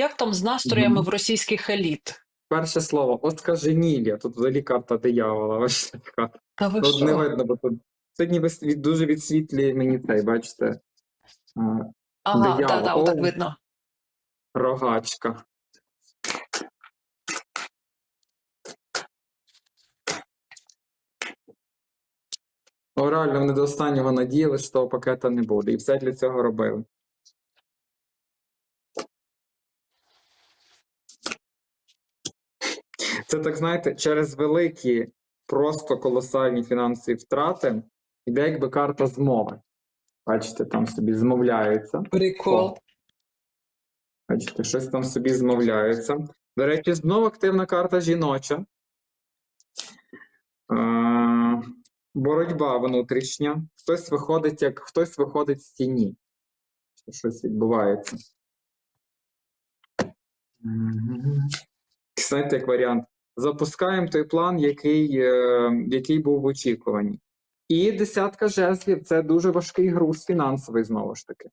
Як там з настроями Мгм. в російських еліт? Перше слово оскаженілля. Тут взагалі карта диявола. Така. Та ви Тут не видно, бо тут це ніби дуже відсвітлює мені цей, бачите? Ага, диявол. да, да, отак О. видно. Рогачка. Ну, реально, вони до останнього надіяли, що того пакета не буде. І все для цього робили. Це так, знаєте, через великі, просто колосальні фінансові втрати іде якби карта змови. Бачите, там собі змовляються. Прикол. Бачите, щось там собі змовляються. До речі, знову активна карта жіноча. Е, боротьба внутрішня. Хтось виходить, як хтось виходить з тіні. Щось відбувається. Знаєте, як варіант. Запускаємо той план, який, е, який був в очікуванні. І десятка жезлів це дуже важкий груз фінансовий, знову ж таки.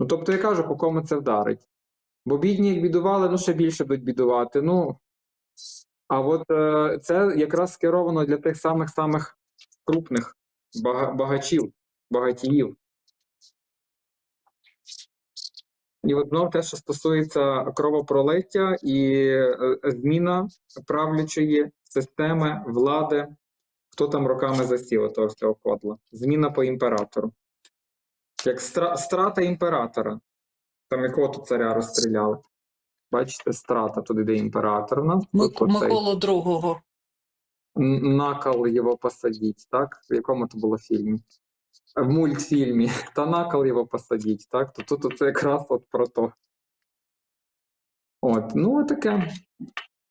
Ну, тобто, я кажу, по кому це вдарить. Бо бідні, як бідували, ну ще більше будуть бідувати. Ну, а от е, це якраз скеровано для тих самих самих крупних бага- багачів, багатіїв. І от знов те, що стосується кровопролиття і е, зміна правлячої системи влади, хто там роками засів того всього кодла. Зміна по імператору. Як стра- страта імператора. Там якого тут царя розстріляли. Бачите, страта, тут іде імператор. нас. Мик- Миколу другого. накал його посадіть, так? В якому то було фільмі? В мультфільмі. Та накал його посадіть, так? То тут це якраз от про то. От, ну таке.